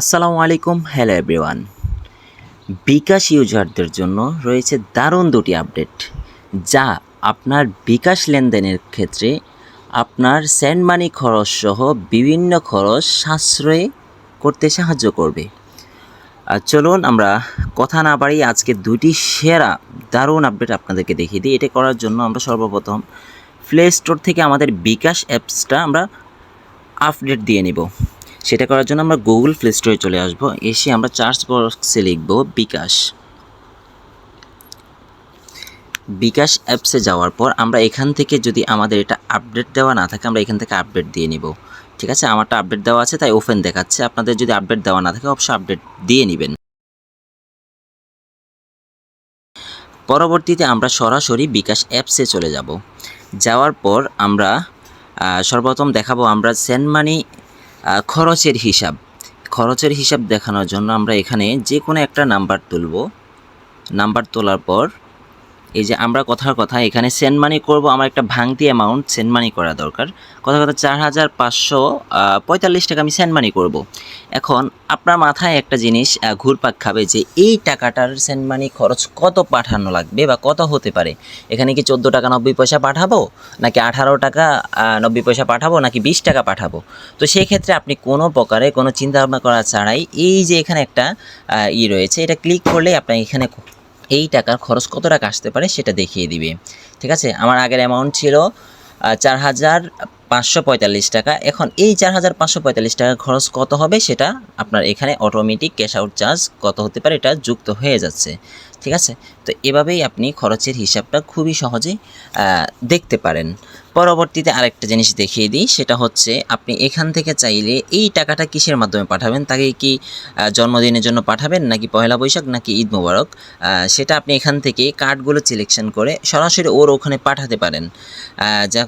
আসসালামু আলাইকুম, hello everyone. বিকাশ ইউজারদের জন্য রয়েছে দারুণ দুটি আপডেট, যা আপনার বিকাশ লেনদেনের ক্ষেত্রে আপনার স্যান্ড মানি খরচ সহ বিভিন্ন খরচ সাশ্রয় করতে সাহায্য করবে। আর চলুন আমরা কথা না বাড়িয়ে আজকে দুটি সেরা দারুণ আপডেট আপনাদেরকে দেখিয়ে দিই। এটা করার জন্য আমরা সর্বপ্রথম প্লে স্টোর থেকে আমাদের বিকাশ অ্যাপসটা আমরা আপডেট দিয়ে নিব। সেটা করার জন্য আমরা গুগল প্লে স্টোরে চলে আসব। এসে আমরা চার্জ বক্সে লিখব বিকাশ। বিকাশ অ্যাপসে যাওয়ার পর আমরা এখান থেকে যদি আমাদের এটা আপডেট দেওয়া না থাকে, আমরা এখান থেকে আপডেট দিয়ে নিব। ঠিক আছে? আমারটা আপডেট দেওয়া আছে, তাই ওপেন দেখাচ্ছে। আপনাদের যদি আপডেট দেওয়া না থাকে, অবশ্যই আপডেট দিয়ে নেবেন। পরবর্তীতে আমরা সরাসরি বিকাশ অ্যাপসে চলে যাব। যাওয়ার পর আমরা সর্বপ্রথম দেখাবো আমরা সেন্ড মানি খরচের হিসাব। খরচের হিসাব দেখানোর জন্য আমরা এখানে যে কোনো একটা নাম্বার তুলব। নাম্বার তোলার পর এই যে আমরা কথার কথা, এখানে সেন্ড মানি করব, আমার একটা ভাঙতি অ্যামাউন্ট সেন্ড মানি করা দরকার। কথা কথা, চার হাজার পাঁচশো পঁয়তাল্লিশ টাকা আমি সেন্ড মানি করব। এখন আপনার মাথায় একটা জিনিস ঘুরপাক খাবে যে এই টাকাটার সেন্ড মানি খরচ কত পাঠানো লাগবে বা কত হতে পারে? এখানে কি চোদ্দ টাকা নব্বই পয়সা পাঠাবো? নাকি আঠারো টাকা নব্বই পয়সা পাঠাবো? নাকি বিশ টাকা পাঠাবো? তো সেই ক্ষেত্রে আপনি কোনো প্রকারে কোনো চিন্তা ভাবনা করা ছাড়াই এই যে এখানে একটা ই রয়েছে, এটা ক্লিক করলে আপনার এখানে এই টাকার খরচ কত টাকা আসতে পারে সেটা দেখিয়ে দিবে। ঠিক আছে? আমার আগের অ্যামাউন্ট ছিল চার হাজার পাঁচশো পঁয়তাল্লিশ টাকা। এখন এই চার হাজার পাঁচশো পঁয়তাল্লিশ টাকা খরচ কত হবে সেটা আপনার এখানে অটোমেটিক ক্যাশ আউট চার্জ কত হতে পারে এটা যুক্ত হয়ে যাচ্ছে। ঠিক আছে? তো এভাবেই আপনি খরচের হিসাবটা খুবই সহজে দেখতে পারেন। পরবর্তীতে আরেকটা জিনিস দেখিয়ে দিই, সেটা হচ্ছে আপনি এখান থেকে চাইলে এই টাকাটা কিসের মাধ্যমে পাঠাবেন? তাকে কি জন্মদিনের জন্য পাঠাবেন নাকি পয়লা বৈশাখ নাকি ঈদ মোবারক? সেটা আপনি এখান থেকে কার্ডগুলো সিলেকশন করে সরাসরি ওর ওখানে পাঠাতে পারেন। যা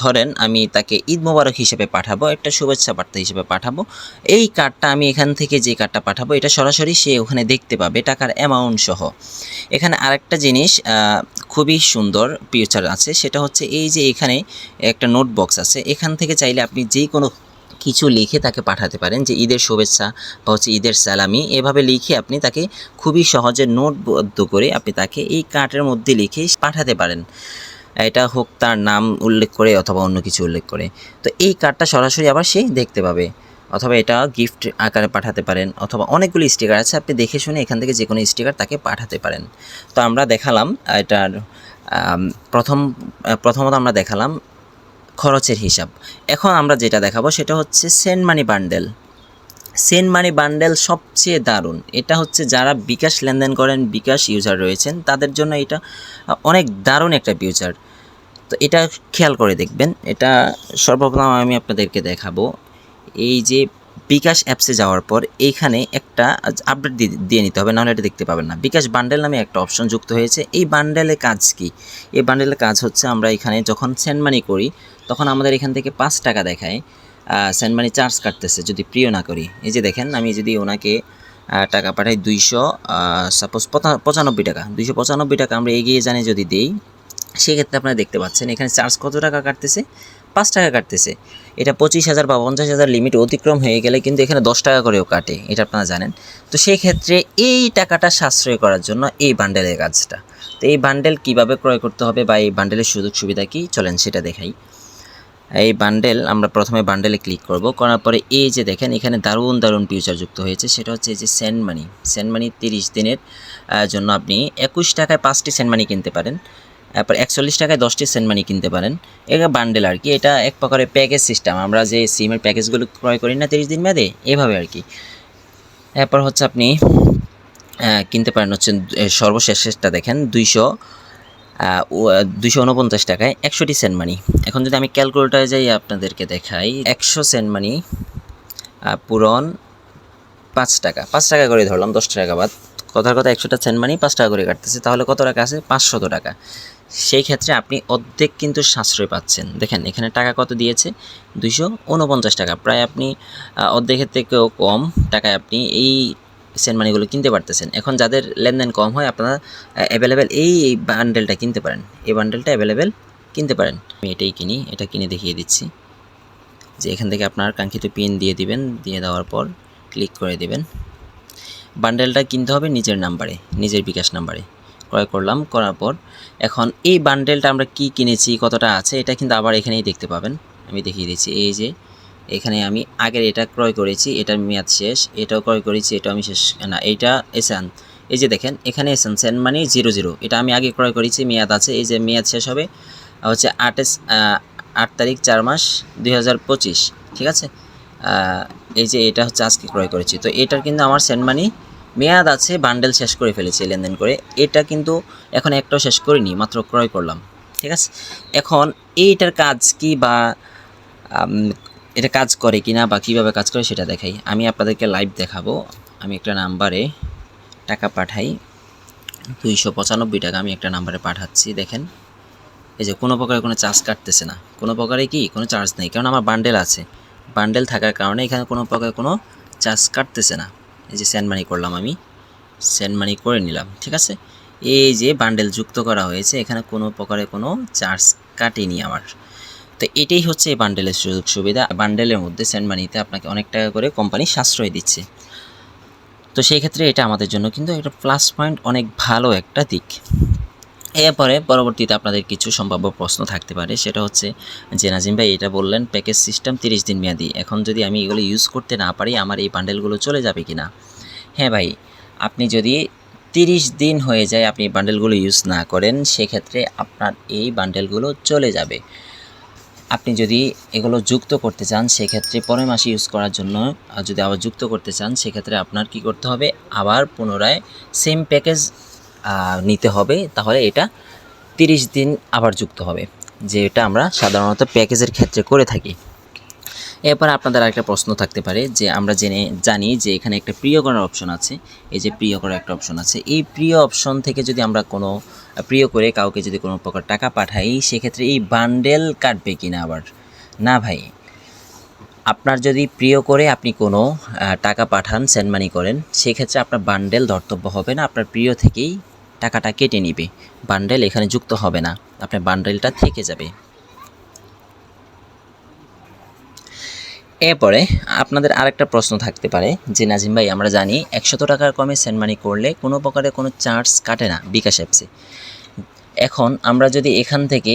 ধরেন আমি তাকে ঈদ মোবারক হিসেবে পাঠাবো, একটা শুভেচ্ছা বার্তা হিসেবে পাঠাবো। এই কার্ডটা আমি এখান থেকে যে কার্ডটা পাঠাবো, এটা সরাসরি সে ওখানে দেখতে পাবে টাকার অ্যামাউন্ট সহ। এখানে আরেকটা জিনিস খুবই সুন্দর ফিচার আছে, সেটা হচ্ছে এই যে এখানে একটা নোট বক্স আছে। এখান থেকে চাইলে আপনি যে কোনো কিছু লিখে তাকে পাঠাতে পারেন, যে ঈদের শুভেচ্ছা বা হচ্ছে ঈদের সালামি। এভাবে লিখে আপনি তাকে খুবই সহজে নোটবদ্ধ করে আপনি তাকে এই কার্ডের মধ্যে লিখে পাঠাতে পারেন। এটা হোক তার নাম উল্লেখ করে অথবা অন্য কিছু উল্লেখ করে। তো এই কার্ডটা সরাসরি আবার সে দেখতে পাবে। অথবা এটা গিফট আকারে পাঠাতে পারেন, অথবা অনেকগুলি স্টিকার আছে। আপনি দেখে শুনে এখান থেকে যে কোনো স্টিকার তাকে পাঠাতে পারেন। তো আমরা দেখালাম এটার প্রথম প্রথমত আমরা দেখালাম খরচের হিসাব। এখন আমরা যেটা দেখাবো সেটা হচ্ছে sent money bundle. Sent money bundle সবচেয়ে দারুণ। এটা হচ্ছে যারা বিকাশ লেনদেন করেন, বিকাশ ইউজার রয়েছেন, তাদের জন্য এটা অনেক দারুণ একটা ফিউচার। তো এটা খেয়াল করে দেখবেন। এটা সর্বপ্রথম আমি আপনাদেরকে দেখাবো। এই যে বিকাশ অ্যাপসে যাওয়ার পর এইখানে একটা আপডেট দিয়ে নিতে হবে, নাহলে এটা দেখতে পাবেন না। বিকাশ বান্ডেল নামে একটা অপশন যুক্ত হয়েছে। এই বান্ডেলের কাজ কি? এই বান্ডেলের কাজ হচ্ছে আমরা এখানে যখন সেন্ড মানি করি, তখন আমাদের এখান থেকে পাঁচ টাকা দেখায়। সেন্ড মানি চার্জ কাটতেছে, যদি প্রিয় না করি। এই যে দেখেন, আমি যদি ওনাকে টাকা পাঠাই দুইশো সাপোজ পঁচানব্বই টাকা। দুইশো পঁচানব্বই টাকা আমরা এগিয়ে জানি যদি দিই, সেক্ষেত্রে আপনারা দেখতে পাচ্ছেন, এখানে চার্জ কত টাকা কাটতেছে? পাঁচ টাকা কাটতেছে। এটা পঁচিশ হাজার বা পঞ্চাশ হাজার লিমিট অতিক্রম হয়ে গেলে কিন্তু এখানে দশ টাকা করেও কাটে, এটা আপনারা জানেন। তো সেই ক্ষেত্রে এই টাকাটা সাশ্রয় করার জন্য এই বান্ডেলের কাজটা। তো এই বান্ডেল কীভাবে ক্রয় করতে হবে বা এই বান্ডেলের সুযোগ সুবিধা কি? চলেন সেটা দেখাই। এই বান্ডেল আমরা প্রথমে বান্ডেলে ক্লিক করব, করার পরে এই যে দেখেন, এখানে দারুণ দারুণ ফিউচার যুক্ত হয়েছে, সেটা হচ্ছে এই যে সেন্ড মানি সেন্ড মানি তিরিশ দিনের জন্য আপনি একুশ টাকায় পাঁচটি সেন্ড মানি কিনতে পারেন। তারপর একচল্লিশ টাকায় দশটি সেন্ট মানি কিনতে পারেন। এটা বান্ডেল আর কি, এটা এক প্রকারের প্যাকেজ সিস্টেম আমরা যে সিমের প্যাকেজগুলো ক্রয় করি না তিরিশ দিন মেয়াদে, এভাবে আর কি। এরপর হচ্ছে আপনি কিনতে পারেন হচ্ছে সর্বশেষটা দেখেন, দুইশো দুইশো উনপঞ্চাশ টাকায় একশোটি সেন্ট মানি এখন যদি আমি ক্যালকুলেটারে যাই আপনাদেরকে দেখাই, একশো সেন্ট মানি পূরণ পাঁচ টাকা। পাঁচ টাকা করে ধরলাম, দশ টাকা বাদ। কথার কথা একশোটা সেন্ট মানি পাঁচ টাকা করে কাটতেছে, তাহলে কত টাকা আছে? পাঁচশত টাকা। সেই ক্ষেত্রে আপনি অর্ধেক কিন্তু সাশ্রয় পাচ্ছেন। দেখেন, এখানে টাকা কত দিয়েছে? দুইশো উনপঞ্চাশ টাকা। প্রায় আপনি অর্ধেকের থেকেও কম টাকায় আপনি এই সেন্ট মানিগুলো কিনতে পারতেছেন। এখন যাদের লেনদেন কম হয়, আপনারা অ্যাভেলেবেল এই বান্ডেলটা কিনতে পারেন। এই বান্ডেলটা অ্যাভেলেবেল কিনতে পারেন। আমি এটাই কিনি, এটা কিনে দেখিয়ে দিচ্ছি। যে এখান থেকে আপনার কাঙ্ক্ষিত পিন দিয়ে দিবেন, দিয়ে দেওয়ার পর ক্লিক করে দেবেন। বান্ডেলটা কিনতে হবে নিজের নাম্বারে নিজের বিকাশ নাম্বারে ক্রয় করলাম, করার পর এখন এই বান্ডেলটা আমরা কি কিনেছি, কতটা আছে, এটা কিন্তু আবার এখানেই দেখতে পাবেন। আমি দেখিয়ে দিচ্ছি, এই যে এখানে আমি আগের এটা ক্রয় করেছি, এটার মেয়াদ শেষ, এটাও ক্রয় করেছি এটা আমি শেষ, না, এইটা এসান এই যে দেখেন, এখানে এসান সেন মানে জিরো জিরো এটা আমি আগে ক্রয় করেছি, মেয়াদ আছে, এই যে মেয়াদ শেষ হবে, হচ্ছে আটেস আট তারিখ চার মাস দু হাজার পঁচিশ, ঠিক আছে? এই যে এটা হচ্ছে আজকে ক্রয় করেছি, তো এটার কিন্তু আমার সেন্ড মানি মেয়াদ আছে বান্ডেল শেষ করে ফেলেছি লেনদেন করে। এটা কিন্তু এখন একটাও শেষ করিনি, মাত্র ক্রয় করলাম, ঠিক আছে? এখন এইটার কাজ কি বা এটা কাজ করে কিনা বা কীভাবে কাজ করে সেটা দেখাই। আমি আপনাদেরকে লাইভ দেখাবো। আমি একটা নাম্বারে টাকা পাঠাই, দুইশো পঁচানব্বই টাকা আমি একটা নাম্বারে পাঠাচ্ছি, দেখেন। এই যে, কোনো প্রকারে কোনো চার্জ কাটতেছে না। কোনো প্রকারে কি? কোনো চার্জ নেই, কারণ আমার বান্ডেল আছে। বান্ডেল থাকার কারণে এখানে কোনো প্রকারে কোনো চার্জ কাটতেছে না। এই যে সেন্ড মানি করলাম আমি সেন্ড মানি করে নিলাম, ঠিক আছে? এই যে বান্ডেল যুক্ত করা হয়েছে, এখানে কোনো প্রকারে কোনো চার্জ কাটেনি আমার। তো এটাই হচ্ছে এই বান্ডেলের সুযোগ সুবিধা। বান্ডেলের মধ্যে সেন্ড মানিতে আপনাকে অনেক টাকা করে কোম্পানি সাশ্রয় দিচ্ছে। তো সেই ক্ষেত্রে এটা আমাদের জন্য কিন্তু একটা প্লাস পয়েন্ট অনেক ভালো একটা দিক। এরপরে পরবর্তীতে আপনাদের কিছু সম্ভাব্য প্রশ্ন থাকতে পারে। সেটা হচ্ছে, যে নাজিম ভাই এটা বললেন, প্যাকেজ সিস্টেম তিরিশ দিন মেয়াদি। এখন যদি আমি এগুলো ইউজ করতে না পারি, আমার এই বান্ডেলগুলো চলে যাবে কি না হ্যাঁ ভাই, আপনি যদি তিরিশ দিন হয়ে যায় আপনি বান্ডেলগুলো ইউজ না করেন, সেক্ষেত্রে আপনার এই বান্ডেলগুলো চলে যাবে। আপনি যদি এগুলো যুক্ত করতে চান, সেক্ষেত্রে পরের মাসে ইউজ করার জন্য যদি আবার যুক্ত করতে চান, সেক্ষেত্রে আপনার কি করতে হবে? আবার পুনরায় সেম প্যাকেজ নিতে হবে, তাহলে এটা তিরিশ দিন আবার যুক্ত হবে যে এটা আমরা সাধারণত প্যাকেজের ক্ষেত্রে করে থাকি। এরপর আপনাদের আরেকটা প্রশ্ন থাকতে পারে, যে আমরা জেনে জানি যে এখানে একটা প্রিয় করার অপশন আছে, এই যে প্রিয় করার একটা অপশন আছে, এই প্রিয় অপশন থেকে যদি আমরা কোনো প্রিয় করে কাউকে যদি কোনো প্রকার টাকা পাঠাই, সেক্ষেত্রে এই বান্ডেল কাটবে কি না আবার? না ভাই, আপনার যদি প্রিয় করে আপনি কোনো টাকা পাঠান সেন্ড মানি করেন, সেক্ষেত্রে আপনার বান্ডেল ধর্তব্য হবে না, আপনার প্রিয় থেকেই টাকাটা কেটে নিবে। বান্ডেল এখানে যুক্ত হবে না। আপনার বান্ডেলটা থেকে যাবে। এরপরে আপনাদের আরেকটা প্রশ্ন থাকতে পারে যে, নাজিম ভাই, আমরা জানি একশত টাকার কমে সেন্ড মানি করলে কোনো প্রকারে কোনো চার্জ কাটে না বিকাশ অ্যাপসে এখন আমরা যদি এখান থেকে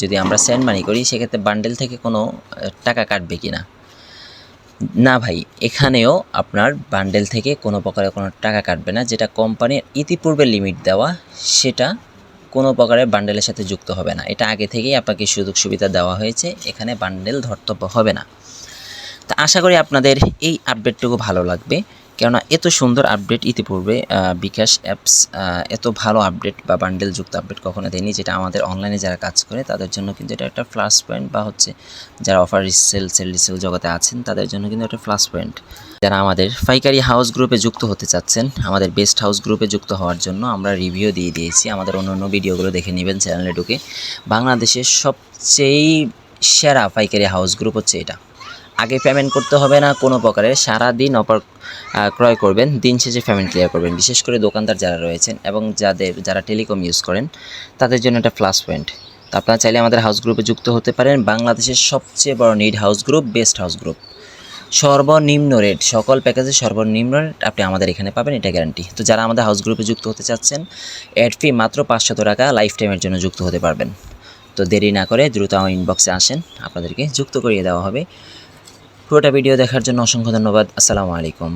যদি আমরা সেন্ড মানি করি, সেক্ষেত্রে বান্ডেল থেকে কোনো টাকা কাটবে কি না না ভাই, এখানেও আপনার বান্ডেল থেকে কোনো প্রকারে কোনো টাকা কাটবে না, যেটা কোম্পানির ইতিপূর্বে লিমিট দেওয়া, সেটা কোনো প্রকারের বান্ডেলের সাথে যুক্ত হবে না। এটা আগে থেকেই আপনাকে সুযোগ সুবিধা দেওয়া হয়েছে, এখানে বান্ডেল ধর্তব্য হবে না। তা আশা করি আপনাদের এই আপডেটটুকু ভালো লাগবে। কেননা এত সুন্দর আপডেট ইতিপূর্বে বিকাশ অ্যাপস এত ভালো আপডেট বা বান্ডেল যুক্ত আপডেট কখনো দেয়নি, যেটা আমাদের অনলাইনে যারা কাজ করে, তাদের জন্য কিন্তু এটা একটা প্লাস পয়েন্ট বা হচ্ছে যারা অফার রিসেল সেল রিসেল জগতে আছেন, তাদের জন্য কিন্তু একটা প্লাস পয়েন্ট যারা আমাদের পাইকারি হাউস গ্রুপে যুক্ত হতে চাচ্ছেন, আমাদের বেস্ট হাউস গ্রুপে যুক্ত হওয়ার জন্য আমরা রিভিউ দিয়ে দিয়েছি, আমাদের অন্য অন্য ভিডিওগুলো দেখে নেবেন চ্যানেলে ঢুকে। বাংলাদেশের সবচেয়ে সেরা পাইকারি হাউস গ্রুপ হচ্ছে এটা। আগে পেমেন্ট করতে হবে না কোনো প্রকারের সারা দিন আহ, ক্রয় করবেন দিন শেষে পেমেন্ট ক্লিয়ার করবেন। বিশেষ করে দোকানদার যারা রয়েছেন এবং যাদের যারা টেলিকম ইউজ করেন তাদের জন্য একটা প্লাস পয়েন্ট তো আপনারা চাইলে আমাদের হাউস গ্রুপে যুক্ত হতে পারেন। বাংলাদেশের সবচেয়ে বড় need house group best house group সর্বনিম্ন রেট সকল প্যাকেজে সর্বনিম্ন রেট আপনি আমাদের এখানে পাবেন এটা গ্যারান্টি তো যারা আমাদের হাউস গ্রুপে যুক্ত হতে চাচ্ছেন অ্যাড ফি মাত্র পাঁচশত টাকা লাইফ টাইমের জন্য যুক্ত হতে পারবেন। তো দেরি না করে দ্রুত আমার ইনবক্সে আসেন আপনাদেরকে যুক্ত করিয়ে দেওয়া হবে। পুরোটা ভিডিও দেখার জন্য অসংখ্য ধন্যবাদ। আসসালামু আলাইকুম।